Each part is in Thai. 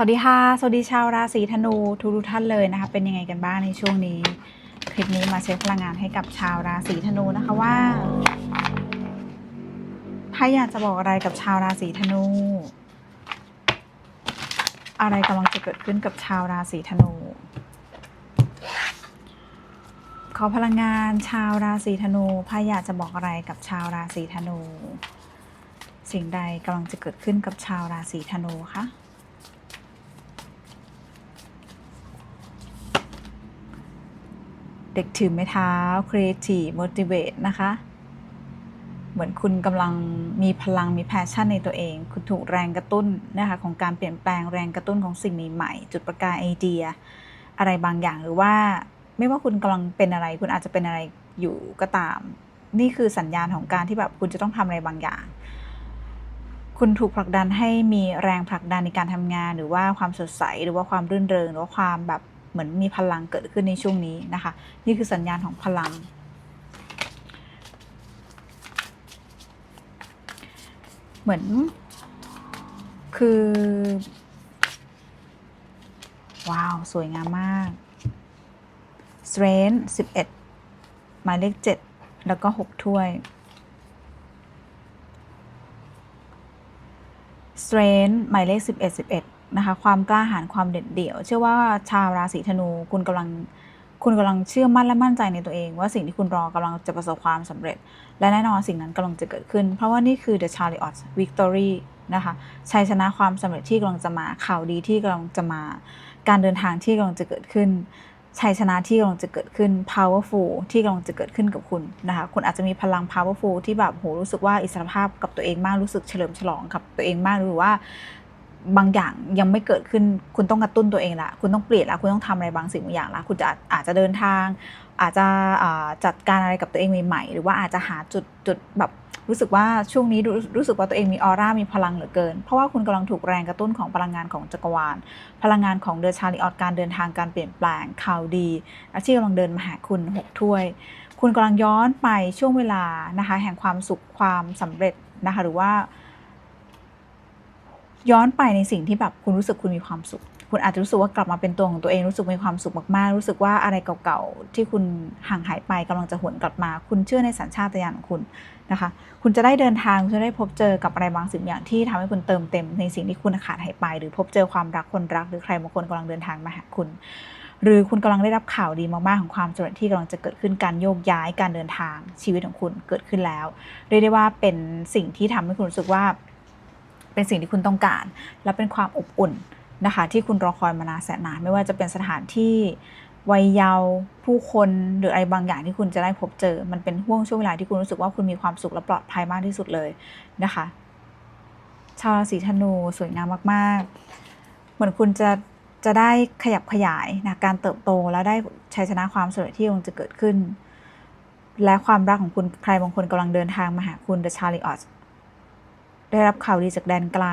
สวัสดีค่ะ สวัสดีชาวราศีธนูทุกท่านเลยนะคะ เป็นยังไงกันบ้างในช่วงนี้ คลิปนี้มาเช็คพลังงานให้กับชาวราศีธนูนะคะว่าถ้าอยากจะบอกอะไรกับชาวราศีธนู อะไรกำลังจะเกิดขึ้นกับชาวราศีธนู ขอพลังงานชาวราศีธนูพายอยากจะบอกอะไรกับชาวราศีธนู สิ่งใดกำลังจะเกิดขึ้นกับชาวราศีธนูคะ เด็กถือไม้เท้า Creative Motivate นะคะ เหมือนคุณกำลังมีพลังมีแพชชั่นในตัวเอง คุณถูกแรงกระตุ้นนะคะของการเปลี่ยนแปลงแรงกระตุ้นของสิ่งใหม่ๆจุดประกายไอเดีย อะไรบางอย่างหรือว่าไม่ว่าคุณกำลังเป็นอะไร คุณอาจจะเป็นอะไรอยู่ก็ตาม นี่คือสัญญาณของการที่แบบคุณจะต้องทำอะไรบางอย่าง คุณถูกผลักดันให้มีแรงผลักดันในการทำงาน หรือว่าความสดใสหรือว่าความรื่นเริงหรือว่าความแบบ มือนมีพลังเกิดขึ้นในช่วงนี้นะคะ นี่คือสัญญาณของพลัง เหมือน คือ ว้าว สวยงามมาก Strength 11 หมายเลข 7 แล้วก็ 6 ถ้วย Strength หมายเลข 11 11 นะคะ ความกล้าหาญความเด็ดเดี่ยว เชื่อว่าชาวราศีธนูคุณกำลังคุณกำลังเชื่อมั่นและมั่นใจในตัวเอง ว่าสิ่งที่คุณรอกำลังจะประสบความสำเร็จ และแน่นอนสิ่งนั้นกำลังจะเกิดขึ้น เพราะว่านี่คือ The Chariot Victory นะคะชัยชนะความสำเร็จที่กำลังจะมาข่าวดีที่กำลังจะมา การเดินทางที่กำลังจะเกิดขึ้น ชัยชนะที่กำลังจะเกิดขึ้น powerful ที่กำลังจะเกิดขึ้นกับคุณนะคะ คุณอาจจะมีพลัง powerful ที่แบบโหรู้สึกว่าอิสรภาพกับตัวเองมากรู้สึกเฉลิมฉลองกับตัวเองมากหรือว่า บางอย่างยังไม่เกิดขึ้นคุณต้องกระตุ้นตัวเองละคุณต้องเปลี่ยนละคุณต้องทำอะไรบางสิ่งบางอย่างละคุณจะอาจจะเดินทาง อาจจะจัดการอะไรกับตัวเองใหม่ๆหรือว่าอาจจะหาจุดจุดแบบรู้สึกว่าช่วงนี้รู้สึกว่าตัวเองมีออร่ามีพลังเหลือเกิน เพราะว่าคุณกำลังถูกแรงกระตุ้นของพลังงานของจักรวาล พลังงานของเดอะชาริออตการเดินทางการเปลี่ยนแปลงข่าวดีและที่กำลังเดินมาหาคุณหกถ้วย คุณกำลังย้อนไปช่วงเวลานะคะแห่งความสุขความสำเร็จนะคะหรือว่า ย้อนไปในสิ่งที่แบบคุณรู้สึกคุณมีความสุข คุณอาจจะรู้สึกว่ากลับมาเป็นตัวของตัวเองรู้สึกมีความสุขมากๆ รู้สึกว่าอะไรเก่าๆที่คุณห่างหายไปกำลังจะหวนกลับมา คุณเชื่อในสัญชาตญาณของคุณนะคะ คุณจะได้เดินทางคุณจะได้พบเจอกับอะไรบางสิ่งอย่างที่ทำให้คุณเติมเต็ม ในสิ่งที่คุณขาดหายไป หรือพบเจอความรักคนรัก หรือใครบางคนกำลังเดินทางมาหาคุณ หรือคุณกำลังได้รับข่าวดีมากๆของความสำเร็จที่กำลังจะเกิดขึ้นการโยกย้ายการเดินทางชีวิตของคุณเกิดขึ้นแล้วเรียกได้ว่าเป็นสิ่งที่ทำให้คุณรู้สึกว่า เป็นสิ่งที่คุณต้องการ และเป็นความอบอุ่นนะคะ ที่คุณรอคอยมานานแสนนานไม่ว่าจะเป็นสถานที่วัยเยาว์ผู้คนหรืออะไรบางอย่างที่คุณจะได้พบเจอ มันเป็นห่วงช่วงเวลาที่คุณรู้สึกว่าคุณมีความสุขและปลอดภัยมากที่สุดเลยนะคะ ชาวราศีธนูสวยงามมากๆ เหมือนคุณจะจะได้ขยับขยายนะการเติบโตแล้วได้ชัยชนะความสำเร็จที่กำลังจะเกิดขึ้น และความรักของคุณใครบางคนกำลังเดินทางมาหาคุณ The Chariot ได้รับข่าวดีจากแดนไกล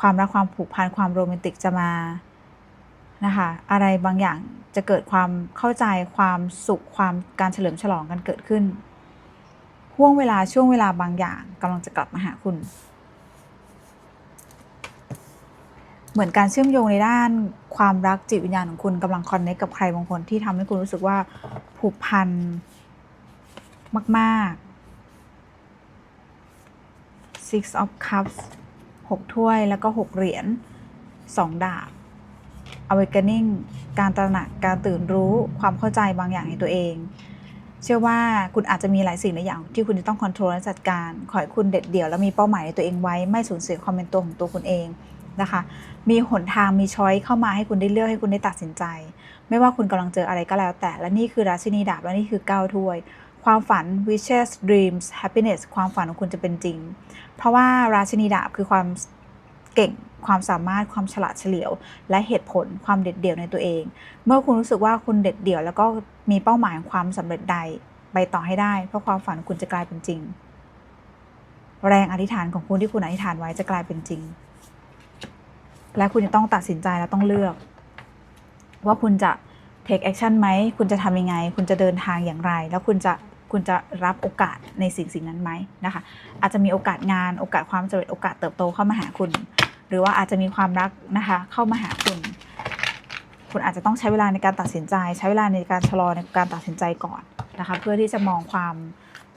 ความรักความผูกพันความโรแมนติกจะมานะคะอะไรบางอย่างจะเกิดความเข้าใจความสุขความการเฉลิมฉลองกันเกิดขึ้นห่วงเวลาช่วงเวลาบางอย่างกำลังจะกลับมาหาคุณ เหมือนการเชื่อมโยงในด้านความรักจิตวิญญาณของคุณกำลังคอนเนคกับใครบางคนที่ทำให้คุณรู้สึกว่าผูกพันมาก ๆ Six of Cups หกถ้วยแล้วก็หกเหรียญสองดาบ Awakening การตระหนักการตื่นรู้ความเข้าใจบางอย่างในตัวเอง เชื่อว่าคุณอาจจะมีหลายสิ่งหลายอย่างที่คุณจะต้องคอนโทรลและจัดการ ขอให้คุณเด็ดเดี่ยวและมีเป้าหมายในตัวเองไว้ไม่สูญเสียความเป็นตัวของตัวคุณเองนะคะ มีหนทางมีช้อยเข้ามาให้คุณได้เลือกให้คุณได้ตัดสินใจ ไม่ว่าคุณกำลังเจออะไรก็แล้วแต่และนี่คือราชินีดาบและนี่คือเก้าถ้วย ความฝัน wishes dreams happiness ความฝันของคุณจะเป็นจริง เพราะว่าราชินีดาบคือความเก่งความสามารถความฉลาดเฉลียว และเหตุผลความเด็ดเดี่ยวในตัวเอง เมื่อคุณรู้สึกว่าคุณเด็ดเดี่ยว แล้วก็มีเป้าหมายของความสำเร็จใดไปต่อให้ได้ เพราะความฝันของคุณจะกลายเป็นจริง แรงอธิษฐานของคุณที่คุณอธิษฐานไว้จะกลายเป็นจริง และคุณจะต้องตัดสินใจและต้องเลือก ว่าคุณจะ take action ไหม คุณจะทำยังไง คุณจะเดินทางอย่างไร แล้วคุณจะ คุณจะรับโอกาสในสิ่งสิ่งนั้นไหมนะคะ อาจจะมีโอกาสงานโอกาสความสำเร็จโอกาสเติบโตเข้ามาหาคุณ หรือว่าอาจจะมีความรักนะคะเข้ามาหาคุณ คุณอาจจะต้องใช้เวลาในการตัดสินใจ ใช้เวลาในการชะลอในการตัดสินใจก่อนนะคะ เพื่อที่จะมองความ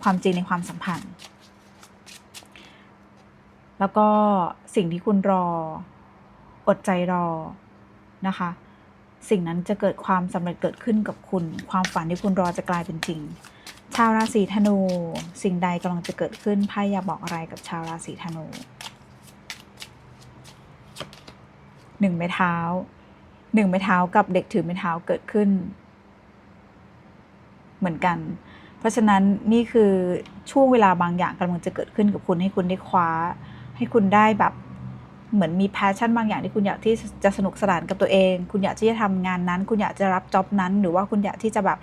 ความจริงในความสัมพันธ์ แล้วก็สิ่งที่คุณรอ อดใจรอนะคะสิ่งนั้นจะเกิดความสำเร็จเกิดขึ้นกับคุณ ความฝันที่คุณรอจะกลายเป็นจริง ชาวราศีธนู สิ่งใดกำลังจะเกิดขึ้นไพ่อยากบอกอะไรกับชาวราศีธนูหนึ่งไม้เท้าหนึ่งไม้เท้ากับเด็กถือไม้เท้าเกิดขึ้น เหมือนกัน เพราะฉะนั้นนี่คือช่วงเวลาบางอย่างกำลังจะเกิดขึ้นกับคุณให้คุณได้คว้า ให้คุณได้แบบเหมือนมีแพชชั่นบางอย่างที่คุณอยากที่จะสนุกสนานกับตัวเอง คุณอยากที่จะทำงานนั้น คุณอยากจะรับจ็อบนั้น หรือว่าคุณอยากที่จะแบบ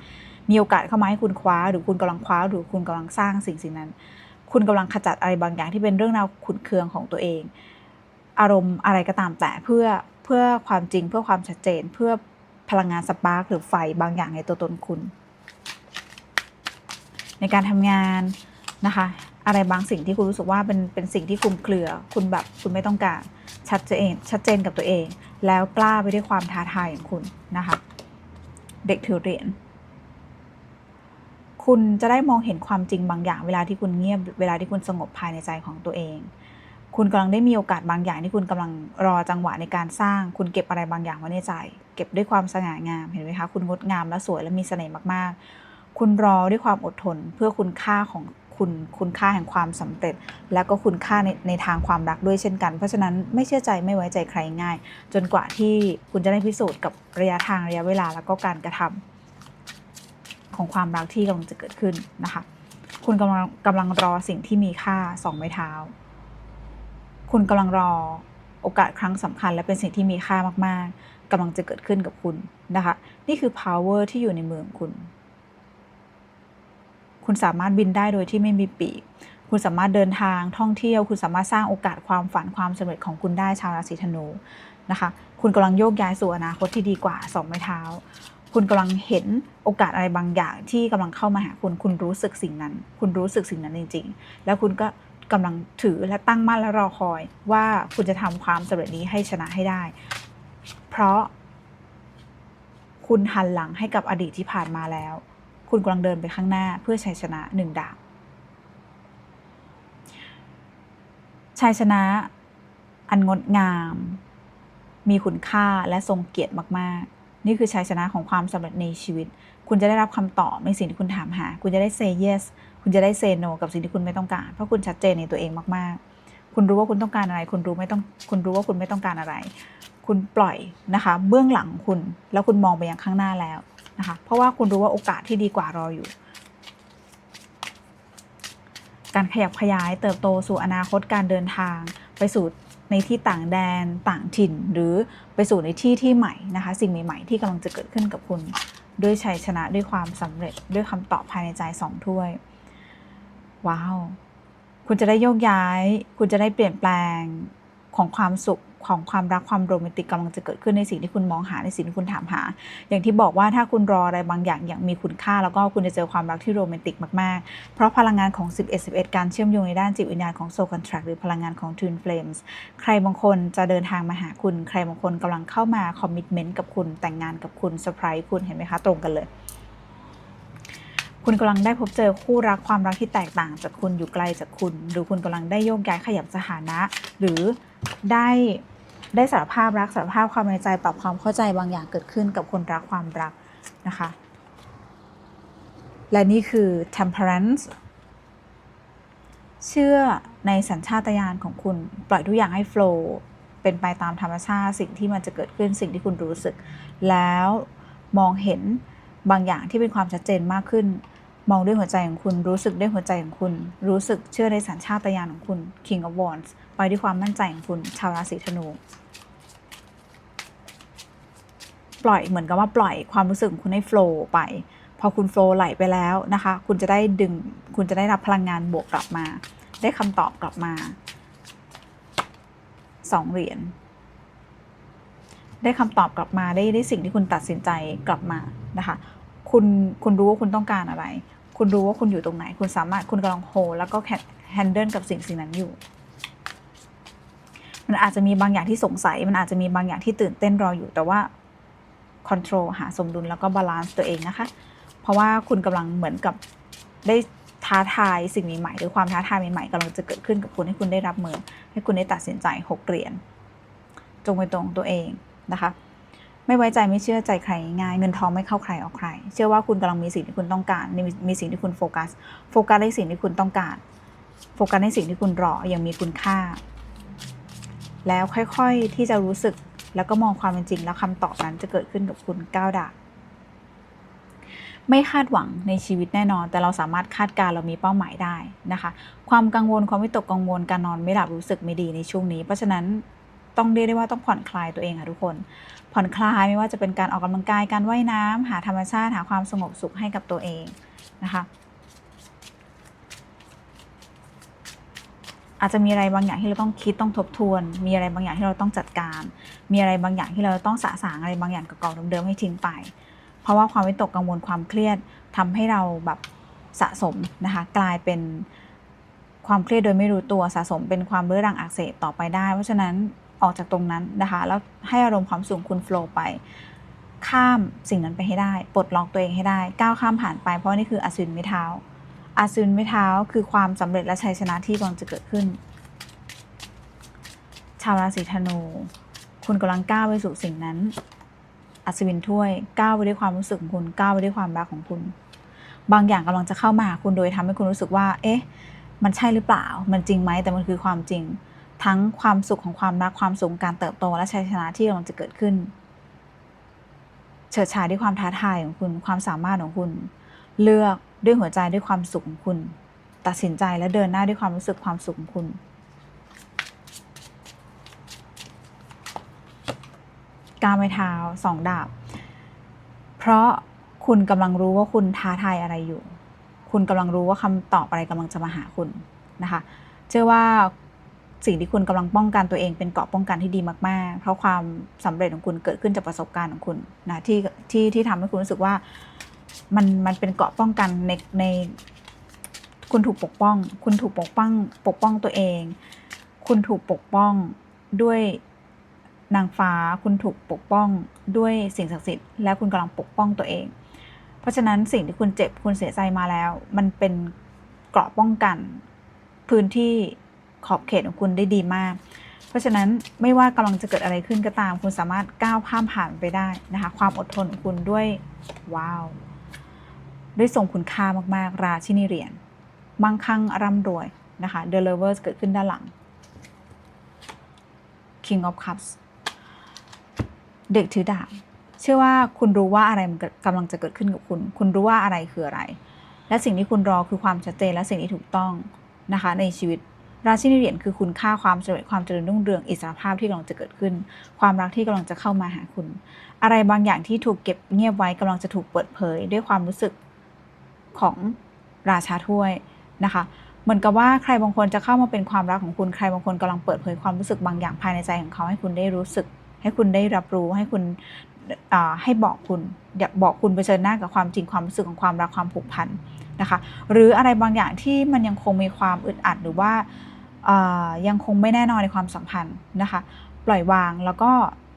มีโอกาสเข้ามาให้คุณคว้า หรือคุณกำลังคว้า หรือคุณกำลังสร้างสิ่งสิ่งนั้น คุณกำลังขจัดอะไรบางอย่างที่เป็นเรื่องราวขุนเคืองของตัวเอง อารมณ์อะไรก็ตามแต่เพื่อเพื่อความจริงเพื่อความชัดเจน เพื่อพลังงานสปาร์กหรือไฟบางอย่างในตัวตนคุณ ในการทำงานนะคะ อะไรบางสิ่งที่คุณรู้สึกว่าเป็นเป็นสิ่งที่คลุมเครือ คุณแบบคุณไม่ต้องการชัดเจนชัดเจนกับตัวเอง แล้วกล้าไปด้วยความท้าทายของคุณนะคะ เด็กถือเหรียญ คุณจะได้มองเห็นความจริงบางอย่าง เวลาที่คุณเงียบเวลาที่คุณสงบภายในใจของตัวเอง คุณกำลังได้มีโอกาสบางอย่างที่คุณกำลังรอจังหวะในการสร้าง คุณเก็บอะไรบางอย่างไว้ในใจ เก็บด้วยความสง่างามเห็นไหมคะคุณงดงามและสวยและมีเสน่ห์มากๆ คุณรอด้วยความอดทนเพื่อคุณค่าของคุณคุณค่าแห่งความสำเร็จ แล้วก็คุณค่าในในทางความรักด้วยเช่นกัน เพราะฉะนั้นไม่เชื่อใจไม่ไว้ใจใครง่าย จนกว่าที่คุณจะได้พิสูจน์กับระยะทางระยะเวลาแล้วก็การกระทำ ของความรักที่กำลังจะเกิดขึ้นนะคะ คุณกำลังกำลังรอสิ่งที่มีค่าสองไม้เท้า คุณกำลังรอโอกาสครั้งสำคัญ และเป็นสิ่งที่มีค่ามาก ๆกำลังจะเกิดขึ้นกับคุณนะคะ นี่คือ power ที่อยู่ในมือของคุณ คุณสามารถบินได้โดยที่ไม่มีปีก คุณสามารถเดินทางท่องเที่ยว คุณสามารถสร้างโอกาสความฝันความสำเร็จของคุณได้ชาวราศีธนูนะคะ คุณกำลังโยกย้ายสู่อนาคตที่ดีกว่าสองไม้เท้า คุณกำลังเห็นโอกาสอะไรบางอย่างที่กำลังเข้ามาหาคุณคุณรู้สึกสิ่งนั้น คุณรู้สึกสิ่งนั้นจริง ๆ แล้วคุณก็กำลังถือและตั้งมั่นและรอคอย ว่าคุณจะทำความสำเร็จนี้ให้ชนะให้ได้ เพราะ คุณหันหลังให้กับอดีตที่ผ่านมาแล้ว คุณกำลังเดินไปข้างหน้าเพื่อชัยชนะหนึ่งดาบชัยชนะอันงดงาม มีคุณค่าและทรงเกียรติมาก ๆ นี่คือชัยชนะของความสำเร็จในชีวิต คุณจะได้รับคำตอบในสิ่งที่คุณถามหา คุณจะได้ say yes คุณจะได้ say no กับสิ่งที่คุณไม่ต้องการ เพราะคุณชัดเจนในตัวเองมากๆ คุณรู้ว่าคุณต้องการอะไร คุณรู้ไม่ต้องคุณรู้ว่าคุณไม่ต้องการอะไร คุณปล่อยนะคะ เบื้องหลังคุณ แล้วคุณมองไปยังข้างหน้าแล้วนะคะ เพราะว่าคุณรู้ว่าโอกาสที่ดีกว่ารออยู่ การขยับขยายเติบโตสู่อนาคตการเดินทางไปสู่ ในที่ต่างแดนต่างถิ่น หรือไปสู่ในที่ที่ใหม่นะคะ สิ่งใหม่ๆที่กำลังจะเกิดขึ้นกับคุณ ด้วยชัยชนะด้วยความสำเร็จด้วยคำตอบภายในใจสองถ้วย ว้าว คุณจะได้โยกย้าย คุณจะได้เปลี่ยนแปลงของความสุข ของความรักความโรแมนติกกำลังจะเกิดขึ้นในสิ่งที่คุณมองหาในสิ่งที่คุณถามหา อย่างที่บอกว่าถ้าคุณรออะไรบางอย่างอย่างมีคุณค่า แล้วก็คุณจะเจอความรักที่โรแมนติกมากๆ เพราะพลังงานของ 11 11 การเชื่อมโยงในด้านจิตวิญญาณของโซคอนแทรคหรือพลังงานของ Twin Flames ใครบางคนจะเดินทางมาหาคุณ ใครบางคนกำลังเข้ามาคอมมิชเมนต์กับคุณแต่งงานกับคุณเซอร์ไพรส์คุณเห็นไหมคะตรงกันเลย คุณกำลังได้พบเจอคู่รักความรักที่แตกต่างจากคุณอยู่ไกลจากคุณ หรือคุณกำลังได้โยกย้ายขยับสถานะ หรือได้ได้สารภาพรักสารภาพความในใจปรับความเข้าใจบางอย่างเกิดขึ้นกับคนรักความรักนะคะ และนี่คือ temperance เชื่อในสัญชาตญาณของคุณปล่อยทุกอย่างให้โฟล์เป็นไปตามธรรมชาติสิ่งที่มันจะเกิดขึ้นสิ่งที่คุณรู้สึก แล้วมองเห็น บางอย่างที่เป็นความชัดเจนมากขึ้น มองด้วยหัวใจของคุณ รู้สึกด้วยหัวใจของคุณ รู้สึกเชื่อในสัญชาตญาณของคุณ King of Wands ไปด้วยความมั่นใจของคุณ ชาวราศีธนู ปล่อยเหมือนกับว่าปล่อยความรู้สึกของคุณให้โฟล์ไป พอคุณโฟล์ไหลไปแล้วนะคะ คุณจะได้ดึง คุณจะได้รับพลังงานบวกกลับมา ได้คำตอบกลับมาสองเหรียญ ได้คำตอบกลับมาได้ได้สิ่งที่คุณตัดสินใจกลับมานะคะคุณคุณรู้ว่าคุณต้องการอะไร คุณรู้ว่าคุณอยู่ตรงไหน คุณสามารถคุณกำลังโฮแล้วก็แฮนเดิลกับสิ่งสิ่งนั้นอยู่ มันอาจจะมีบางอย่างที่สงสัย มันอาจจะมีบางอย่างที่ตื่นเต้นรออยู่แต่ว่า control หาสมดุลแล้วก็บาลานซ์ตัวเองนะคะ เพราะว่าคุณกำลังเหมือนกับได้ท้าทายสิ่งใหม่ๆหรือความท้าทายใหม่ๆกำลังจะเกิดขึ้นกับคุณให้คุณได้รับมือ ให้คุณได้ตัดสินใจหกเหรียญจงไปตรงตัวเอง นะคะ ไม่ไว้ใจไม่เชื่อใจใครง่ายเงินทองไม่เข้าใครออกใคร เชื่อว่าคุณกำลังมีสิ่งที่คุณต้องการมีมีสิ่งที่คุณโฟกัส โฟกัสในสิ่งที่คุณต้องการ โฟกัสในสิ่งที่คุณรออย่างมีคุณค่า แล้วค่อยๆที่จะรู้สึกแล้วก็มองความเป็นจริงแล้วคำตอบนั้นจะเกิดขึ้นกับคุณก้าวดาบไม่คาดหวังในชีวิตแน่นอน แต่เราสามารถคาดการณ์เรามีเป้าหมายได้นะคะ ความกังวลความวิตกกังวลการนอนไม่หลับรู้สึกไม่ดีในช่วงนี้ เพราะฉะนั้น ต้องเรียกได้ว่าต้องผ่อนคลายตัวเองค่ะทุกคน ผ่อนคลายไม่ว่าจะเป็นการออกกำลังกายการว่ายน้ำหาธรรมชาติหาความสงบสุขให้กับตัวเองนะคะอาจจะมีอะไรบางอย่างที่เราต้องคิดต้องทบทวน มีอะไรบางอย่างที่เราต้องจัดการ มีอะไรบางอย่างที่เราต้องสะสางอะไรบางอย่างเก่าๆเดิมๆให้ทิ้งไป เพราะว่าความวิตกกังวลความเครียดทำให้เราแบบสะสมนะคะกลายเป็นความเครียดโดยไม่รู้ตัวสะสมเป็นความเรื้อรังอักเสบต่อไปได้ เพราะฉะนั้น ออกจากตรงนั้นนะคะ แล้วให้อารมณ์ความสุขคุณโฟล์ไปข้ามสิ่งนั้นไปให้ได้ ปลดล็อกตัวเองให้ได้ ก้าวข้ามผ่านไป เพราะนี่คืออสูรไม่เท้าอาซูนไม่เท้าคือความสำเร็จและชัยชนะที่กำลังจะเกิดขึ้น ชาวราศีธนู คุณกำลังก้าวไปสู่สิ่งนั้น อัศวินถ้วย ก้าวไปด้วยความรู้สึกของคุณ ก้าวไปด้วยความรักของคุณ บางอย่างกำลังจะเข้ามาหาคุณโดยทำให้คุณรู้สึกว่า เอ๊ะ มันใช่หรือเปล่า มันจริงไหม แต่มันคือความจริง ทั้งความสุขของความรักความสุขของการเติบโตและชัยชนะที่กำลังจะเกิดขึ้น เฉิดฉายด้วยความท้าทายของคุณความสามารถของคุณ เลือกด้วยหัวใจด้วยความสุขของคุณ ตัดสินใจและเดินหน้าด้วยความรู้สึกความสุขของคุณก้าวไม้เท้าสองดาบ เพราะคุณกำลังรู้ว่าคุณท้าทายอะไรอยู่ คุณกำลังรู้ว่าคำตอบอะไรกำลังจะมาหาคุณนะคะ เชื่อว่า สิ่งที่คุณกำลังป้องกันตัวเองเป็นเกราะป้องกันที่ดีมากๆ เพราะความสำเร็จของคุณเกิดขึ้นจากประสบการณ์ของคุณนะที่ที่ที่ทำให้คุณรู้สึกว่ามันมันเป็นเกราะป้องกันในในคุณถูกปกป้อง คุณถูกปกป้องปกป้องตัวเอง คุณถูกปกป้องด้วยนางฟ้า คุณถูกปกป้องด้วยสิ่งศักดิ์สิทธิ์และคุณกำลังปกป้องตัวเอง เพราะฉะนั้นสิ่งที่คุณเจ็บคุณเสียใจมาแล้ว มันเป็นเกราะป้องกันพื้นที่ ขอบเขตของคุณได้ดีมาก เพราะฉะนั้นไม่ว่ากำลังจะเกิดอะไรขึ้นก็ตาม คุณสามารถก้าวข้ามผ่านไปได้นะคะ ความอดทนของคุณด้วยว้าวด้วยทรงคุณค่ามากๆ ราชินีเหรียญมั่งคั่งร่ำรวยนะคะ The Lovers เกิดขึ้นด้านหลัง King of Cups เด็กถือดาบเชื่อว่าคุณรู้ว่าอะไรมันกำลังจะเกิดขึ้นกับคุณ คุณรู้ว่าอะไรคืออะไร และสิ่งที่คุณรอคือความชัดเจนและสิ่งที่ถูกต้องนะคะในชีวิต ราชินีเหรียญคือคุณค่าความสำเร็จความเจริญรุ่งเรืองอิสรภาพที่กำลังจะเกิดขึ้น ความรักที่กำลังจะเข้ามาหาคุณ อะไรบางอย่างที่ถูกเก็บเงียบไว้กำลังจะถูกเปิดเผย ด้วยความรู้สึกของราชาถ้วยนะคะเหมือนกับว่าใครบางคนจะเข้ามาเป็นความรักของคุณใครบางคนกำลังเปิดเผยความรู้สึกบางอย่างภายในใจของเขาให้คุณได้รู้สึก ให้คุณได้รับรู้ให้คุณให้บอกคุณอยาบอกคุณเผชิญหน้ากับความจริงความรู้สึกของความรักความผูกพันนะคะ หรืออะไรบางอย่างที่มันยังคงมีความอึดอัดหรือว่า ยังคงไม่แน่นอนในความสัมพันธ์นะคะ ปล่อยวางแล้วก็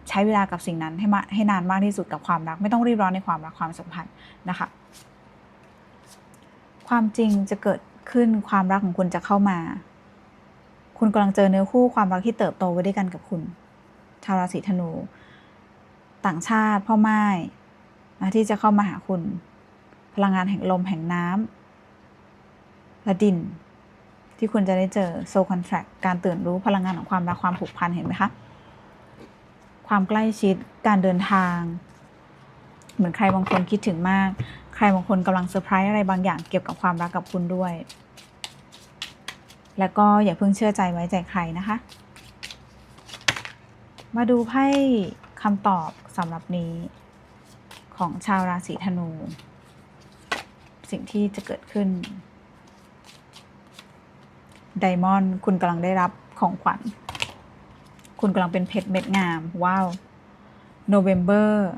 ใช้เวลากับสิ่งนั้นให้มาให้นานมากที่สุดกับความรัก ไม่ต้องรีบร้อนในความรักความสัมพันธ์นะคะ ความจริงจะเกิดขึ้นความรักของคุณจะเข้ามา คุณกำลังเจอเนื้อคู่ความรักที่เติบโตไว้ด้วยกันกับคุณ ชาวราศีธนู ต่างชาติพ่อไม้ที่จะเข้ามาหาคุณ พลังงานแห่งลมแห่งน้ำและดิน ที่คุณจะได้เจอโซคอนแทรคการตื่นรู้พลังงานของความรักความผูกพันเห็นไหมคะ ความใกล้ชิดการเดินทาง เหมือนใครบางคนคิดถึงมาก ใครบางคนกำลังเซอร์ไพรส์อะไรบางอย่างเกี่ยวกับความรักกับคุณด้วย แล้วก็อย่าเพิ่งเชื่อใจไว้ใจใครนะคะ มาดูไพ่คำตอบสำหรับนี้ของชาวราศีธนู สิ่งที่จะเกิดขึ้น ไดมอนด์คุณกำลังได้รับของขวัญ คุณกำลังเป็นเพชรเม็ดงาม ว้าวโนเวมเบอร์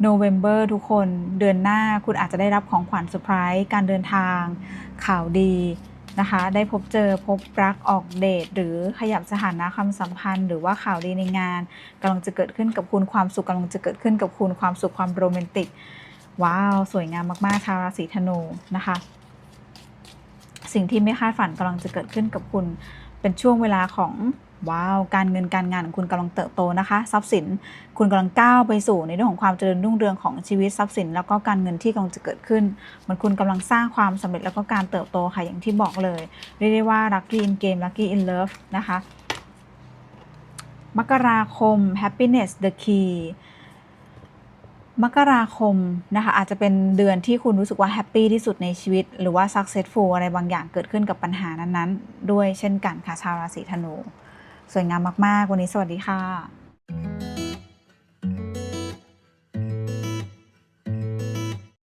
โนเวมเบอร์ทุกคนเดือนหน้าคุณอาจจะได้รับของขวัญเซอร์ไพรส์การเดินทาง ข่าวดีนะคะ ได้พบเจอพบรักออกเดท หรือขยับสถานะความสัมพันธ์ หรือว่าข่าวดีในงานกำลังจะเกิดขึ้นกับคุณความสุขกำลังจะเกิดขึ้นกับคุณความสุขความโรแมนติก ว้าว สวยงามมากๆชาวราศีธนูนะคะ สิ่งที่ไม่คาดฝันกำลังจะเกิดขึ้นกับคุณ เป็นช่วงเวลาของว้าวการเงินการงานของคุณกำลังเติบโตนะคะ ทรัพย์สินคุณกำลังก้าวไปสู่ในเรื่องของความเจริญรุ่งเรืองของชีวิตทรัพย์สิน แล้วก็การเงินที่กำลังจะเกิดขึ้นเหมันคุณกำลังสร้างความสำเร็จแล้วก็การเติบโตค่ะอย่างที่บอกเลยเรียกได้ว่า lucky in game lucky in love นะคะมกราคม happiness the key มกราคมนะคะอาจจะเป็นเดือนที่คุณรู้สึกว่าแฮปปี้ที่สุดในชีวิต หรือว่า successful อะไรบางอย่างเกิดขึ้นกับปัญหานั้นๆ ด้วยเช่นกันค่ะชาวราศีธนู สวยงามมาก ๆ วันนี้สวัสดีค่ะ